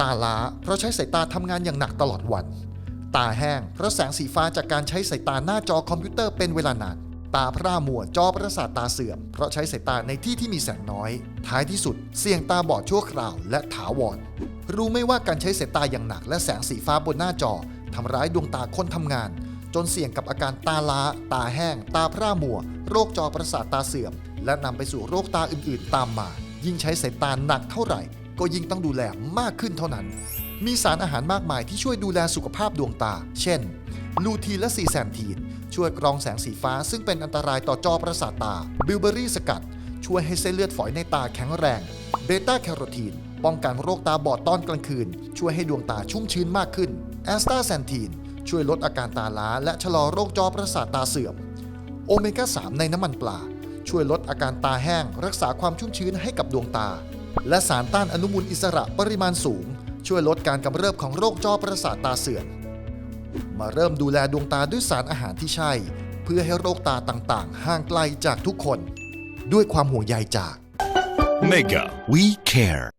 ตาล้าเพราะใช้สายตาทำงานอย่างหนักตลอดวัน ตาแห้งเพราะแสงสีฟ้าจากการใช้สายตาหน้าจอคอมพิวเตอร์เป็นเวลานาน ตาพร่ามัวจอประสาทตาเสื่อม เพราะใช้สายตาในที่ที่มีแสงน้อย ท้ายที่สุด เสี่ยงตาบอดชั่วคราวและถาวร รู้ไหม่ว่าการใช้สายตาอย่างหนัก และแสงสีฟ้าบนหน้าจอทำร้ายดวงตาคนทำงาน จนเสี่ยงกับอาการตาล้า ตาแห้ง ตาพร่ามัว โรคจอประสาทตาเสื่อม และนำไปสู่โรคตาอื่น ๆ ตามมา ยิ่งใช้สายตาหนักเท่าไหร่ ก็ยิ่งต้องดูแลมากขึ้นเท่านั้น มีสารอาหารมากมายที่ช่วยดูแลสุขภาพดวงตา เช่น ลูทีนและซีแซนทีน ช่วยกรองแสงสีฟ้าซึ่งเป็นอันตรายต่อจอประสาทตา บิลเบอรี่สกัด ช่วยให้เส้นเลือดฝอยในตาแข็งแรง เบต้าแคโรทีน ป้องกันโรคตาบอดตอนกลางคืน ช่วยให้ดวงตาชุ่มชื้นมากขึ้น แอสตาแซนทีน ช่วยลดอาการตาล้า และชะลอโรคจอประสาทตาเสื่อม โอเมก้า 3 ในน้ำมันปลา ช่วยลดอาการตาแห้ง รักษาความชุ่มชื้นให้กับดวงตา และสารต้านอนุมูลอิสระปริมาณสูง ช่วยลดการกำเริบของโรคจอประสาทตาเสื่อมมาเริ่มดูแลดวงตาด้วยสารอาหารที่ใช่ เพื่อให้โรคตาต่างๆ ห่างไกลจากทุกคน ด้วยความห่วงใยจาก Mega, we care.